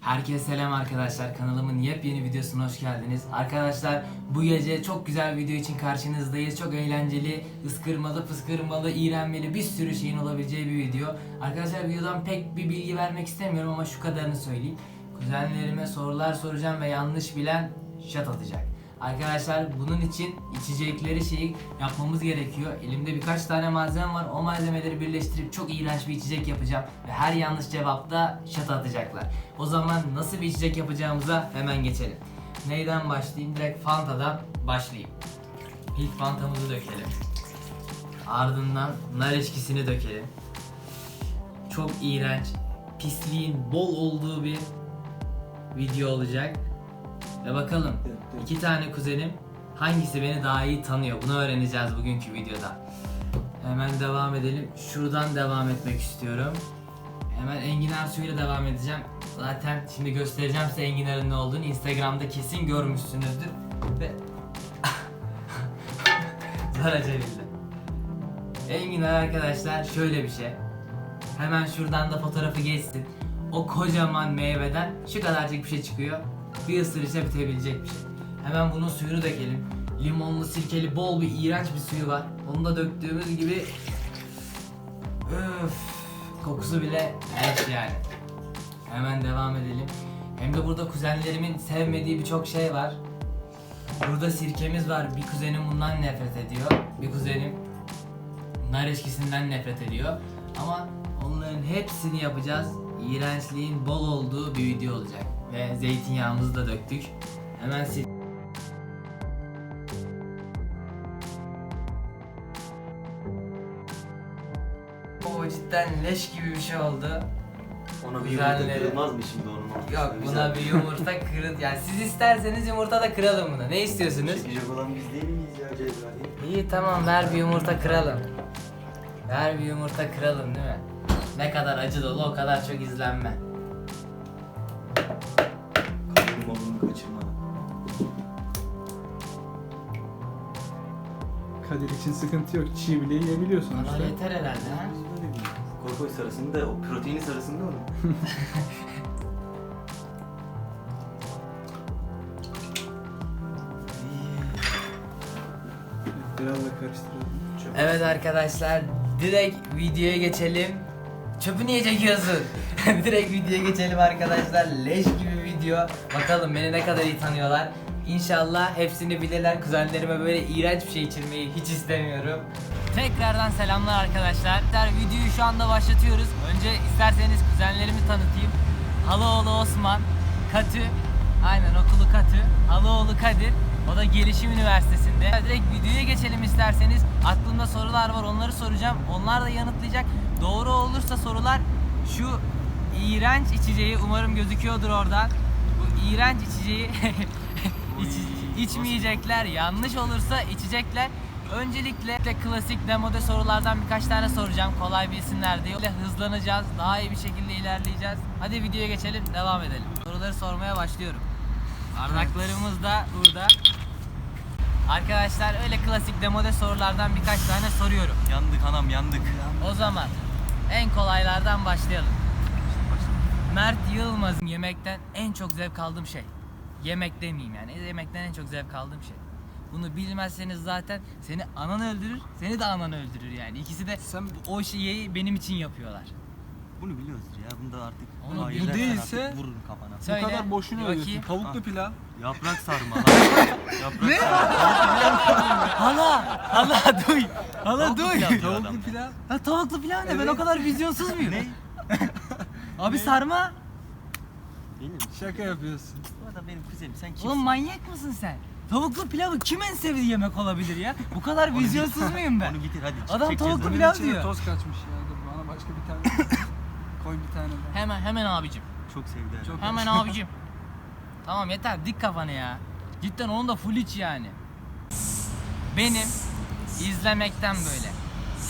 Herkese selam arkadaşlar. Kanalımın yepyeni videosuna hoş geldiniz. Arkadaşlar bu gece çok güzel video için karşınızdayız. Çok eğlenceli, ıskırmalı, fıskırmalı, iğrenmeli bir sürü şeyin olabileceği bir video. Arkadaşlar videodan pek bir bilgi vermek istemiyorum ama şu kadarını söyleyeyim. Kuzenlerime sorular soracağım ve yanlış bilen şat atacak. Arkadaşlar bunun için içecekleri şeyi yapmamız gerekiyor. Elimde birkaç tane malzeme var. O malzemeleri birleştirip çok iğrenç bir içecek yapacağım. Ve her yanlış cevapta şat atacaklar. O zaman nasıl bir içecek yapacağımıza hemen geçelim. Neyden başlayayım? Direkt Fanta'dan başlayayım. İlk Fanta'mızı dökelim. Ardından nar eşkisini dökelim. Çok iğrenç, pisliğin bol olduğu bir video olacak. Ve bakalım iki tane kuzenim hangisi beni daha iyi tanıyor bunu öğreneceğiz bugünkü videoda. Hemen devam edelim. Şuradan devam etmek istiyorum. Hemen enginar suyuyla devam edeceğim. Zaten şimdi göstereceğim size enginarın ne olduğunu. Instagram'da kesin görmüşsünüzdür. Ve zar açabildim. Enginar arkadaşlar şöyle bir şey. Hemen şuradan da fotoğrafı geçsin. O kocaman meyveden şu kadarcık bir şey çıkıyor. Bir ısırışa bitebilecek şey. Hemen bunun suyunu dökelim. Limonlu, sirkeli, bol bir iğrenç bir suyu var. Onu da döktüğümüz gibi Öf, kokusu bile leş yani. Hemen devam edelim. Hem de burada kuzenlerimin sevmediği birçok şey var. Burada sirkemiz var. Bir kuzenim bundan nefret ediyor. Bir kuzenim nar eşkisinden nefret ediyor. Ama onların hepsini yapacağız. İğrençliğin bol olduğu bir video olacak. Ve zeytinyağımızı da döktük. Hemen sil O cidden leş gibi bir şey oldu. Ona bir Güzel yumurta ne? kırılmaz mı şimdi onun? Yok Güzel. buna bir yumurta kırın. Yani siz isterseniz yumurta da kıralım buna. Ne istiyorsunuz? Çekecek olan biz değil miyiz ya Cebrail? İyi tamam ver bir yumurta kıralım. Ver bir yumurta kıralım değil mi? Ne kadar acı dolu o kadar çok izlenme. Kalbim onu kaçırma. Kadir için sıkıntı yok. Çiğ bile yiyebiliyor sonuçta. Bana yeter herhalde ha. Biz böyle bir koy koy sarısında o proteini sarısında onu. Biraz da karıştıralım. Evet arkadaşlar direkt videoya geçelim. Çöpü niye çekiyorsun? direkt videoya geçelim arkadaşlar. Leş gibi video. Bakalım beni ne kadar iyi tanıyorlar. İnşallah hepsini bilirler. Kuzenlerime böyle iğrenç bir şey içirmeyi hiç istemiyorum. Tekrardan selamlar arkadaşlar. Videoyu şu anda başlatıyoruz. Önce isterseniz kuzenlerimi tanıtayım. Halaoğlu Osman, Katü, aynen okulu Katü, Halaoğlu Kadir, o da Gelişim Üniversitesi'nde. Direkt videoya geçelim isterseniz. Aklımda sorular var onları soracağım. Onlar da yanıtlayacak. Doğru olursa sorular şu iğrenç içeceği umarım gözüküyordur oradan. Bu iğrenç içeceği iç- içmeyecekler. Yanlış olursa içecekler. Öncelikle de klasik demode sorulardan birkaç tane soracağım. Kolay bilsinler diye. Böyle hızlanacağız. Daha iyi bir şekilde ilerleyeceğiz. Hadi videoya geçelim. Devam edelim. Soruları sormaya başlıyorum. Bardaklarımız da burada. Arkadaşlar öyle klasik demode sorulardan birkaç tane soruyorum. Yandık anam yandık. O zaman en kolaylardan başlayalım. Mert Yılmaz'ın yemekten en çok zevk aldığım şey. Yemek demeyeyim yani. Yemekten en çok zevk aldığım şey. Bunu bilmezseniz zaten seni anan öldürür, seni de anan öldürür yani. İkisi de Sen- o şeyi benim için yapıyorlar. Bunu biliyoruzdur ya. Bunda artık Onu Hayır bu dersen değilse- artık vururum kafana. Söyle. Bu kadar boşuna bir. Tavuklu pilav. Yaprak sarma lan. Yaprak sarma. Hala! Hala duy! Hala Tavuklu duy! pilav diyor Tavuklu pilav. Ha, tavuklu pilav ne? Ben o kadar vizyonsuz muyum? Ne? Abi sarma. Benim. Şaka yapıyorsun. Bu adam benim kuzenim. Sen kimsin? Oğlum manyak mısın sen? Tavuklu pilavı kim en sevdiği yemek olabilir ya? Bu kadar Onu vizyonsuz muyum ben? Onu bitir hadi. Adam tavuklu pilav içine diyor. toz kaçmış ya. Dur bana başka bir tane. Koy bir tane daha. Hemen hemen abicim. Çok sevdi herhalde. Çok- Hemen abicim. Tamam yeter dik kafanı ya. Cidden onun da full iç yani. Benim izlemekten böyle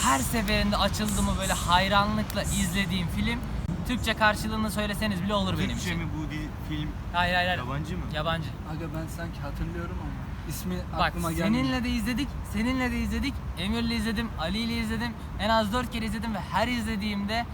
her seferinde açıldı mı böyle hayranlıkla izlediğim film Türkçe karşılığını söyleseniz bile olur benim Türkçe için. mi bu di- film? Hayır hayır hayır. Yabancı mı? Yabancı. Aga ben sanki hatırlıyorum ama. İsmi Bak aklıma gelmiyor. seninle de izledik, seninle de izledik, Emir'le izledim, Ali ile izledim. En az dört kere izledim ve her izlediğimde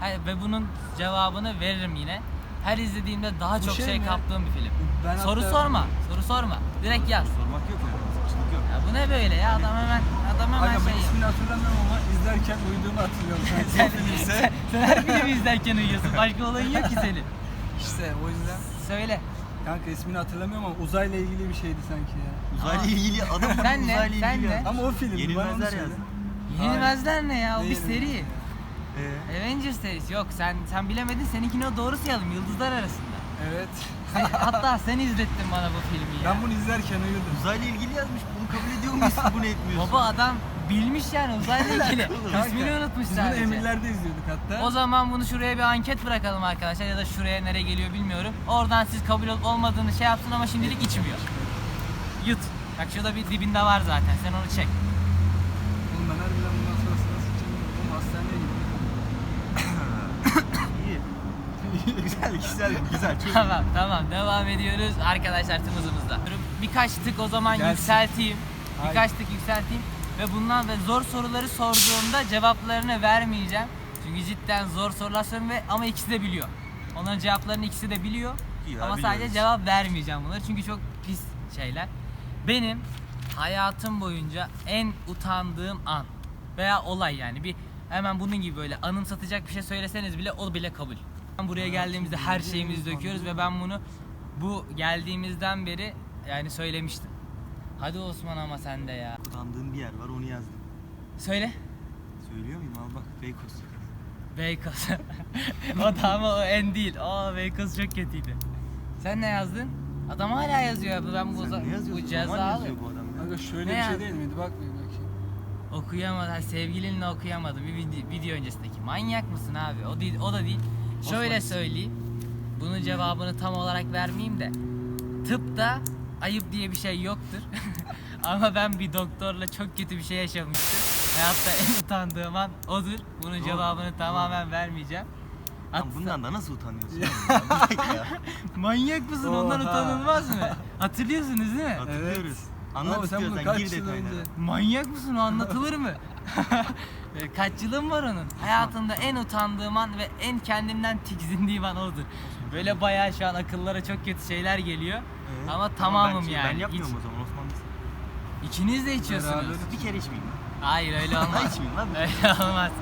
her- ve bunun cevabını veririm yine. her izlediğimde daha Bu çok şey, şey mi? kaptığım bir film. Ben soru hatta- sorma, soru sorma. Direkt yaz. Sormak yok yani. Saçılık yok. Ya bu ne böyle ya adam hemen adam hemen Aga ben şey. ismini hatırlamıyorum ama izlerken uyuduğumu hatırlıyorum. sen, Sen, sen, sen her filmi izlerken uyuyorsun. Başka olayın yok ki senin. işte o yüzden. Söyle. Kanka ismini hatırlamıyorum ama uzayla ilgili bir şeydi sanki ya. Uzayla Aa. ilgili adam Sen ne? uzayla Sen ilgili ne? yazdı. Ama o film. Yenilmezler yazdı. Yenilmezler ne ya? O Ne bir seri. Ee, Avengers serisi. Yok sen sen bilemedin. Seninkini o doğru sayalım. Yıldızlar arasında. Evet. Hatta sen izlettin bana bu filmi ya. Ben bunu izlerken uyudum. uzayla ilgili yazmış. Bunu kabul ediyor muyuz? Bunu etmiyorsun. Baba adam bilmiş yani uzayla ilgili. İsmini unutmuş Biz bunu sadece. emirlerde izliyorduk hatta. O zaman bunu şuraya bir anket bırakalım arkadaşlar ya da şuraya nereye geliyor bilmiyorum. Oradan siz kabul olup olmadığını şey yapsın ama şimdilik içmiyor. Yut. Bak şurada bir dibinde var zaten. Sen onu çek. Oğlum ben harbiden bundan sonrası nasıl içeceğim? Oğlum hastaneye gidiyorum. İyi. güzel, güzel, güzel. Çok tamam tamam devam ediyoruz arkadaşlar tüm hızımızda. Birkaç tık o zaman Gelsin. yükselteyim. Birkaç tık yükselteyim. Ve bundan ve zor soruları sorduğumda cevaplarını vermeyeceğim. Çünkü cidden zor sorular soruyorum ve ama ikisi de biliyor. Onların cevaplarını ikisi de biliyor. Ya, ama sadece biliyoruz. cevap vermeyeceğim bunları çünkü çok pis şeyler. Benim hayatım boyunca en utandığım an veya olay yani bir hemen bunun gibi böyle anımsatacak bir şey söyleseniz bile o bile kabul. Buraya geldiğimizde her şeyimizi döküyoruz ve ben bunu bu geldiğimizden beri yani söylemiştim. Hadi Osman ama sen de ya. Utandığım bir yer var onu yazdım. Söyle. Söylüyor muyum? Al bak Beykoz. Beykoz. o da ama o en değil. Aa Beykoz çok kötüydü. Sen ne yazdın? Adam hala yazıyor abi. Ben bu, Sen ne yazıyorsun? bu Roman ceza yazıyor bu adam ya. Kanka şöyle Ne bir şey yazdın? değil miydi? Bak bir bakayım. Okuyamadım. Sevgilinle okuyamadım. Bir video öncesindeki. Manyak mısın abi? O değil, o da değil. Şöyle söyleyeyim. Bunun cevabını tam olarak vermeyeyim de. Tıpta ayıp diye bir şey yoktur. Ama ben bir doktorla çok kötü bir şey yaşamıştım. Hayatta en utandığım an odur. Bunun Doğru. cevabını tamamen vermeyeceğim. Lan bundan da nasıl utanıyorsun? ya? Bir dakika ya. Manyak mısın? Ondan Oha. utanılmaz mı? Hatırlıyorsunuz değil mi? Hatırlıyoruz. Ama Anlat sen bunu istiyorsan kaç gir yıl önce- Manyak mısın? O anlatılır mı? E, Kaç yılım var onun? Hayatımda en utandığım an ve en kendimden tiksindiğim an odur. Böyle bayağı şu an akıllara çok kötü şeyler geliyor. Ee, Ama ben tamamım şey- yani. Ben yapmıyorum Hiç- o zaman Osman biz. İkiniz de içiyorsunuz. Beraber. Bir kere içmeyeyim lan. Hayır öyle olmaz. İçmeyeyim lan. öyle olmaz.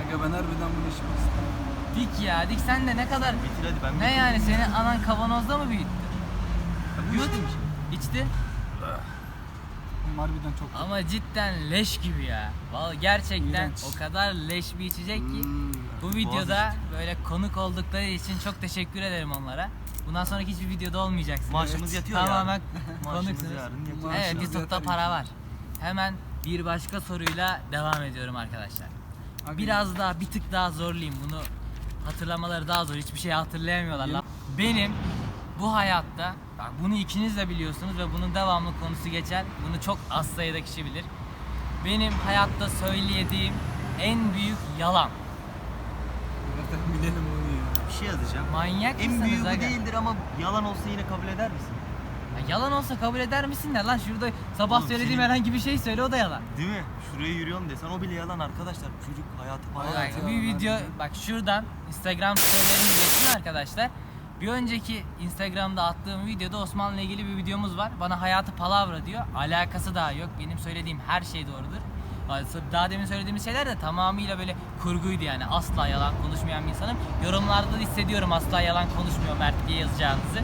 Aga ben harbiden bunu içmek istedim. Dik ya dik sen de ne kadar... Bitir hadi ben Ne yani seni anan kavanozda mı büyüttü? Ya bu Yut. içtim. İçti. Harbiden çok Ama cidden leş gibi ya. Vallahi gerçekten İğrenç. o kadar leş bir içecek ki. Hmm. Bu videoda böyle konuk oldukları için çok teşekkür ederim onlara. Bundan sonraki hiçbir videoda olmayacaksınız. Maaşımız yatıyor Tamamen. Maaşımız konuksunuz. yarın yatıyor. Evet Maaşımız YouTube'da yatar para var. Hemen bir başka soruyla devam ediyorum arkadaşlar. Biraz daha bir tık daha zorlayayım bunu. Hatırlamaları daha zor. Hiçbir şey hatırlayamıyorlar lan. Benim bu hayatta bak bunu ikiniz de biliyorsunuz ve bunun devamlı konusu geçer. Bunu çok az sayıda kişi bilir. Benim hayatta söylediğim en büyük yalan. Zaten bilelim onu ya. Bir şey yazacağım. Manyak En mısınız büyüğü bu aga? değildir ama yalan olsa yine kabul eder misin? Ya yalan olsa kabul eder misin de lan şurada sabah Oğlum söylediğim senin- herhangi bir şey söyle o da yalan. Değil mi? Şuraya yürüyorum desen o bile yalan arkadaşlar. Çocuk hayatı Hayat falan. Bak, bir video bak şuradan Instagram storylerimi geçsin arkadaşlar. Bir önceki Instagram'da attığım videoda Osman'la ilgili bir videomuz var. Bana hayatı palavra diyor. Alakası daha yok. Benim söylediğim her şey doğrudur. Daha demin söylediğimiz şeyler de tamamıyla böyle kurguydu yani. Asla yalan konuşmayan bir insanım. Yorumlarda da hissediyorum asla yalan konuşmuyor Mert diye yazacağınızı.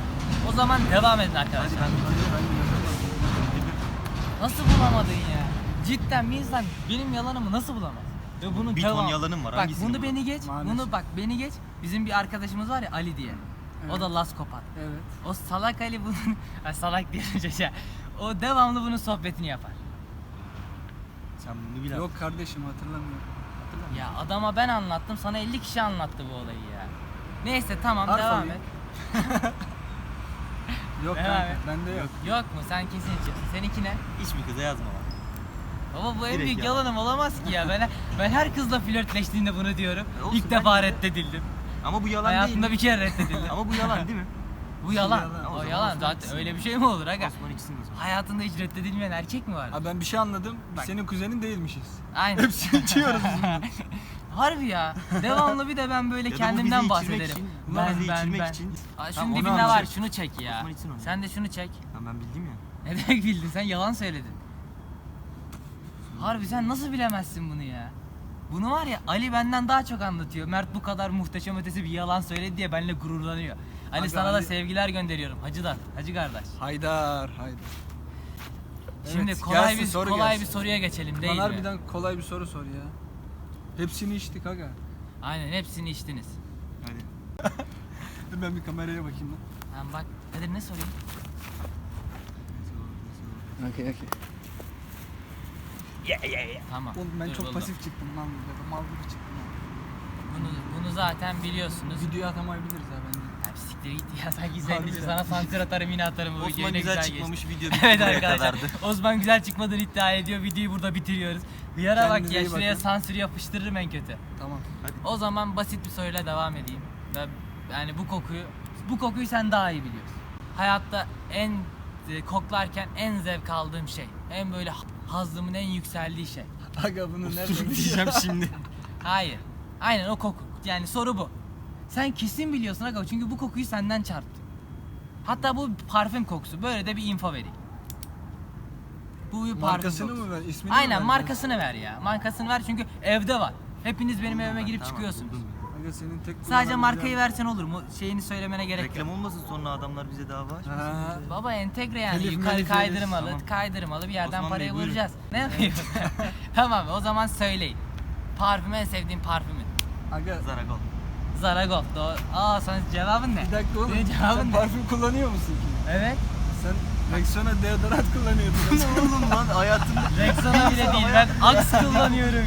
O zaman devam edin arkadaşlar. Nasıl bulamadın ya? Cidden bir insan benim yalanımı nasıl bulamaz? Ve bunun Bir ton yalanım var, Bak bunu beni geç. Maalesef. Bunu bak beni geç. Bizim bir arkadaşımız var ya Ali diye. O da Las Kopat. Evet. O salak Ali bunun Ay, salak çocuğa. O devamlı bunun sohbetini yapar. Sen bunu bil Yok kardeşim hatırlamıyorum. Ya adama ben anlattım sana 50 kişi anlattı bu olayı ya. Neyse tamam Harf devam alayım. et. Yok Devam kanka et. bende yok. Yok mu? Sen kesin içiyorsun. Seninki ne? Hiçbir kıza yazma bak. Baba bu en Direkt büyük yalan. yalanım olamaz ki ya. Ben ben her kızla flörtleştiğinde bunu diyorum. E olsun, İlk ben defa de- reddedildim. Ama bu yalan Hayatımda değil. bir kere reddedildim. Ama bu yalan değil mi? Bu yalan. yalan. O yalan. Osman Zaten öyle bir şey mi olur aga? Osman içsin o zaman. Hayatında hiç reddedilmeyen erkek mi var? Abi ben bir şey anladım. Bak. senin kuzenin değilmişiz. Aynen. Hepsini içiyoruz. Harbi ya. Devamlı bir de ben böyle Ya kendimden bahsederim. için, Ben bizi ben içirmek ben. için. Aa, Tamam, şunun onu dibinde var. Şunu çek ya. Osman içsin onu. Sen de şunu çek. Ya ben bildim ya. Ne demek bildin? Sen yalan söyledin. Harbi sen nasıl bilemezsin bunu ya? Bunu var ya Ali benden daha çok anlatıyor. Mert bu kadar muhteşem ötesi bir yalan söyledi diye benimle gururlanıyor. Ali Abi sana da Ali- sevgiler gönderiyorum. Hacıdan, hacı kardeş. Haydar, Haydar. Şimdi Evet, kolay gelsin, bir soru kolay gelsin. bir soruya geçelim değil Lan mi? harbiden kolay bir soru sor ya. Hepsini içtik aga. Aynen hepsini içtiniz. Hadi. Dur ben bir kameraya bakayım lan. Tamam bak Kadir ne sorayım? Okey okey. Tamam. Oğlum ben dur çok buldum. pasif çıktım lan burada. Mal gibi çıktım lan. Bunu, bunu zaten biliyorsunuz. Videoyu atamayabiliriz ha bence. Ya siktir git ya sanki izleyince Harbiden. sana sansür atarım yine atarım bu videoyu Osman ne güzel geçti. çıkmamış video Evet arkadaşlar. Osman güzel çıkmadığını iddia ediyor videoyu burada bitiriyoruz. Bir ara bak Kendinize ya iyi şuraya bakın. sansür yapıştırırım en kötü. Tamam. O zaman basit bir soruyla devam edeyim. Ve yani bu kokuyu bu kokuyu sen daha iyi biliyorsun. Hayatta en koklarken en zevk aldığım şey. En böyle hazzımın en yükseldiği şey. Aga bunu Osuruk diyeceğim şimdi. Hayır. Aynen o koku. Yani soru bu. Sen kesin biliyorsun aga çünkü bu kokuyu senden çarptı. Hatta bu parfüm kokusu. Böyle de bir info vereyim. Bu bir parfüm Markasını kokusu. mı ver? İsmini mi Aynen ver? markasını ver ya. Markasını ver çünkü evde var. Hepiniz benim evime girip Tamam, çıkıyorsunuz. Aga senin tek Sadece kullanabileceğin- markayı versen olur mu? Şeyini söylemene gerek Reklam yok. olmasın sonra adamlar bize dava açmasın. Ha. Baba entegre yani Telif yukarı melif kaydırmalı, veririz. kaydırmalı bir yerden Osman parayı Bey, buyurun. vuracağız. Ne yapayım? tamam o zaman söyleyin. Parfüm en sevdiğim parfümün. Aga Zaragol. Zaragold. Doğru. Aa sen cevabın ne? bir dakika oğlum. Senin cevabın Sen ne? parfüm kullanıyor musun ki? Evet. Sen Rexona deodorant kullanıyordun. ne oğlum lan hayatımda. Rexona bile değil ben Axe kullanıyorum.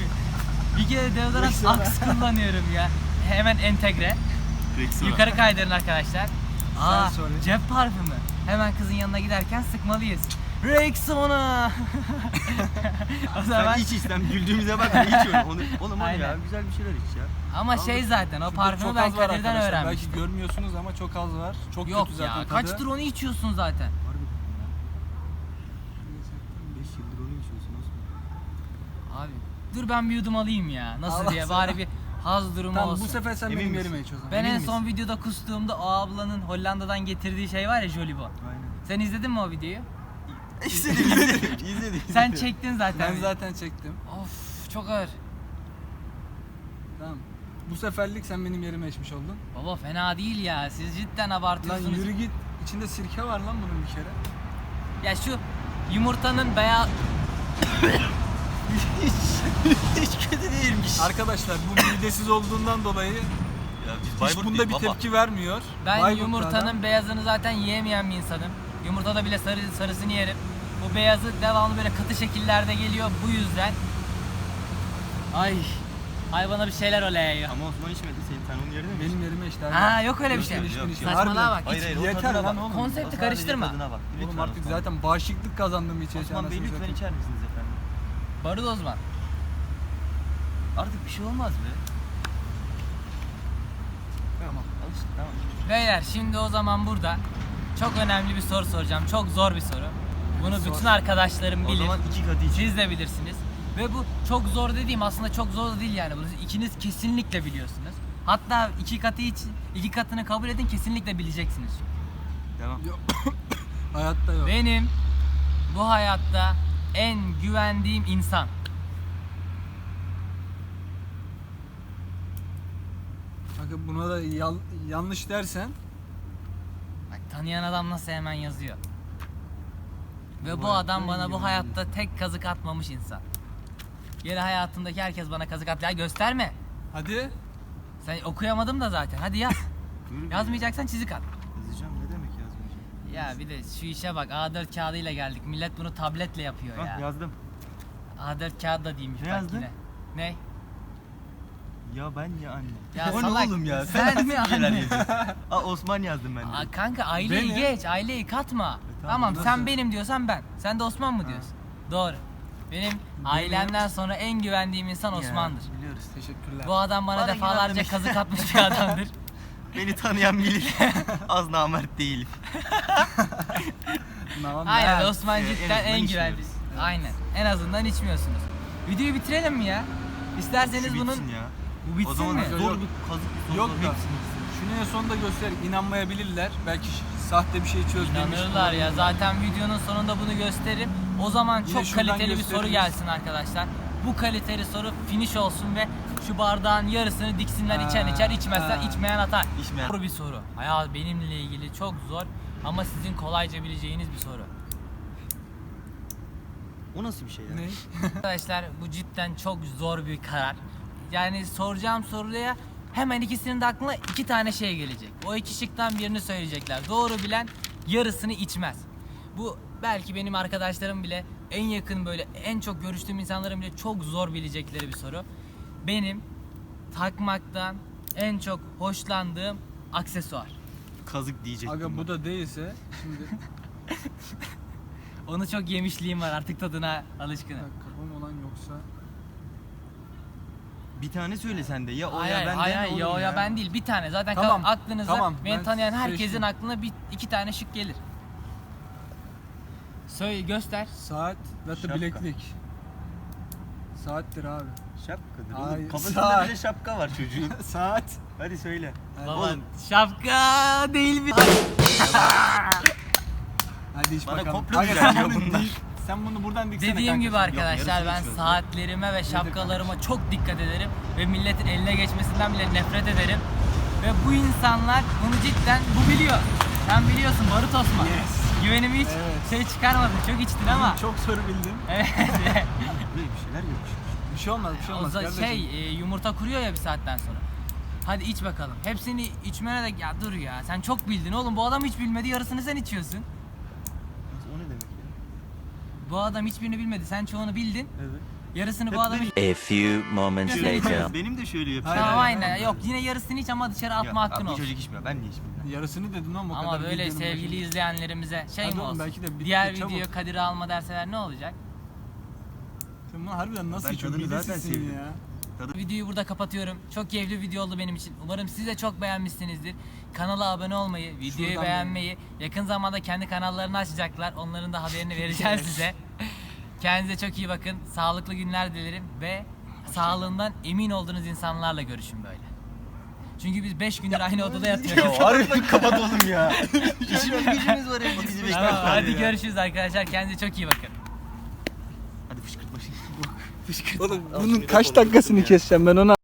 Bir kere deodorant Rexona. Axe kullanıyorum ya. Hemen entegre. Yukarı kaydırın arkadaşlar. Aa, söyle. cep parfümü. Hemen kızın yanına giderken sıkmalıyız. Rexona. o zaman Sen iç istem güldüğümüze bak ne içiyorsun onu. Oğlum hadi ya güzel bir şeyler iç ya. ama şey zaten o Şurada parfümü çok ben az var Kadir'den arkadaşlar. öğrenmiştim. Belki görmüyorsunuz ama çok az var. Çok Yok kötü zaten ya tadı. kaçtır onu içiyorsun zaten. Harbi. 5 yıldır onu içiyorsun Osman. Abi dur ben bir yudum alayım ya. Nasıl Allah diye sana. bari bir haz durumu Tamam olsun. bu sefer sen Emin benim misin? yerime iç o zaman. Ben en Emin son videoda kustuğumda o ablanın Hollanda'dan getirdiği şey var ya Jollibo. Aynen. Sen izledin mi o videoyu? İzledim izledim. izledim. Sen çektin zaten. Ben zaten çektim. Of çok ağır. Tamam. Bu seferlik sen benim yerime içmiş oldun. Baba fena değil ya. Siz cidden Lan abartıyorsunuz. yürü git. İçinde sirke var lan bunun bir kere. Ya şu yumurtanın beyaz Hiç kötü değilmiş. Arkadaşlar bu midesiz olduğundan dolayı Ya biz hiç Bayburt bunda değil bir baba. tepki vermiyor. ben Bayburt'ta yumurtanın beyazını zaten yiyemeyen bir insanım. Yumurtada bile sarı sarısını yerim. Bu beyazı devamlı böyle katı şekillerde geliyor bu yüzden. Ay. Ay bana bir şeyler oluyor. Ama Osman içmedi. Senin sen onun yerine mi? benim yerime işte. Ha yok öyle bir şey. yok, yok. Saçmalığa bak. Hayır hiç- hayır o Yeter tadına lan bak. oğlum. Konsepti sadece karıştırma. tadına bak. Lütfen Oğlum artık Osman. zaten bağışıklık kazandım içe içe. Osman Bey lütfen içer misiniz efendim? Barut Osman. Artık bir şey olmaz be. Tamam. Alıştık tamam. Beyler şimdi o zaman burada çok önemli bir soru soracağım. Çok zor bir soru. Bunu Sor. bütün arkadaşlarım O bilir. zaman iki katı için. Siz de bilirsiniz. Ve bu çok zor dediğim aslında çok zor da değil yani. Bunu ikiniz kesinlikle biliyorsunuz. Hatta iki katı için iki katını kabul edin kesinlikle bileceksiniz. Devam. Yok. Hayatta yok. Benim bu hayatta en güvendiğim insan. Bakın buna da yan- yanlış dersen Bak tanıyan adam nasıl hemen yazıyor. Ve Bu bu adam hayatta bana bu hayatta tek kazık atmamış insan. Geri hayatımdaki herkes bana kazık at. Ya gösterme. hadi Sen okuyamadım da zaten. Hadi yaz. Buyurun. Yazmayacaksan çizik at. Yazacağım? Ya bir de şu işe bak A4 kağıdıyla geldik. Millet bunu tabletle yapıyor Hah, ya. yazdım. A4 kağıt da değilmiş Ne bak yazdın? yine. Ne? Ya ben ya anne. Ya o salak, ne oğlum ya? sen nasıl mi şeyler anne? yazıyorsun? Aa Osman yazdım ben de. Aa, kanka aileyi Benim. geç. Aileyi katma. tamam, tamam nasıl? sen benim diyorsan ben. Sen de Osman mı diyorsun? Doğru. Benim ailemden sonra en güvendiğim insan Ya, Osman'dır. biliyoruz. teşekkürler. Bu adam bana, Bana defalarca güvenmemiş. kazık atmış bir adamdır. Beni tanıyan bilir. Az namert değilim. Tamam, Aynen ben- Osman en cidden en içmiyoruz. güvenli. Aynen. En azından içmiyorsunuz. Videoyu bitirelim mi ya? İsterseniz Şu bunun bitsin ya. Bu bitsin O zaman mi? Yok, zor yok. bir kazık bir Yok da hepsini. şunu en sonunda göster. İnanmayabilirler. Belki ş- sahte bir şey çözmemiş. İnanırlar ya. Zaten videonun sonunda bunu gösteririm. O zaman Yine çok şuradan kaliteli bir soru gösteririz. gelsin arkadaşlar. Bu kaliteli soru finish olsun ve şu bardağın yarısını diksinler içen içer içmezler ha. içmeyen atar. İçmeyen. Zor bir soru. Hayal benimle ilgili çok zor ama sizin kolayca bileceğiniz bir soru. O nasıl bir şey ya? Ne? Arkadaşlar bu cidden çok zor bir karar. Yani soracağım soruya hemen ikisinin de aklına iki tane şey gelecek. O iki şıktan birini söyleyecekler. Doğru bilen yarısını içmez. Bu belki benim arkadaşlarım bile en yakın böyle en çok görüştüğüm insanların bile çok zor bilecekleri bir soru. Benim takmaktan en çok hoşlandığım aksesuar. Kazık diyecektim. Aga bu ben. da değilse şimdi Onu çok yemişliğim var artık tadına alışkınım. kafam olan yoksa Bir tane söyle sen de. Ya o Hayır ya hayır ben hayır, hayır, ya o ya ben değil bir tane zaten Tamam, aklınıza tamam, beni ben tanıyan herkesin seçtim. aklına bir iki tane şık gelir. Söyle göster. saat ve Şapka. bileklik. Saattir abi. Şapkadır Hayır, oğlum. Kafasında saat. bile şapka var çocuğun. Saat. Hadi söyle. Baba Oğlum şapka değil mi? Hadi iç Bana bakalım. komplo Aga sen düzenliyor bunu bunlar. dik- Sen bunu buradan diksene Dediğim kanka. gibi arkadaşlar yarısını ben içiyoruz. saatlerime ve şapkalarıma çok dikkat ederim ve milletin eline geçmesinden bile nefret ederim. Ve bu insanlar bunu cidden bu biliyor. Sen biliyorsun Barut Osman. Yes. Güvenimi hiç Evet. şey çıkarmadın. Çok içtin ama. Çok soru bildim. Evet. bir şeyler yapmış. Bir şey olmaz, bir şey O olmaz za- kardeşim. şey e, yumurta kuruyor ya bir saatten sonra. Hadi iç bakalım. Hepsini içmene de ya dur ya sen çok bildin oğlum bu adam hiç bilmedi yarısını sen içiyorsun. O ne demek ya? Bu adam hiçbirini bilmedi sen çoğunu bildin. Evet. Yarısını bu Hep adam benim- iç. A few moments later. Benim de şöyle yapıyor. Tamam aynen yok yine yarısını iç ama dışarı atma hakkın Bu olsun. çocuk içmiyor. Ben niye içmiyorum? Yarısını dedin ama o Ama kadar böyle videonun sevgili başında. izleyenlerimize şey Hadi mi oğlum, olsun? belki de bitti, Diğer çabuk. video Kadir'i alma derseler ne olacak? Sen bunu harbiden nasıl Ben içiyorsun? tadını zaten Midesizsin sevdim. ya. Videoyu burada kapatıyorum. Çok keyifli bir video oldu benim için. Umarım siz de çok beğenmişsinizdir. Kanala abone olmayı, videoyu Şuradan beğenmeyi, yakın zamanda kendi kanallarını açacaklar. Onların da haberini vereceğiz size. Kendinize çok iyi bakın. Sağlıklı günler dilerim ve sağlığından emin olduğunuz insanlarla görüşün böyle. Çünkü biz 5 gündür aynı odada yatıyoruz. Harbiden kapat oğlum ya. İşimiz gücümüz var evde Tamam, hadi görüşürüz arkadaşlar. Kendinize çok iyi bakın. Hadi fışkırtma şimdi. Oğlum bunun kaç dakikasını keseceğim ben ona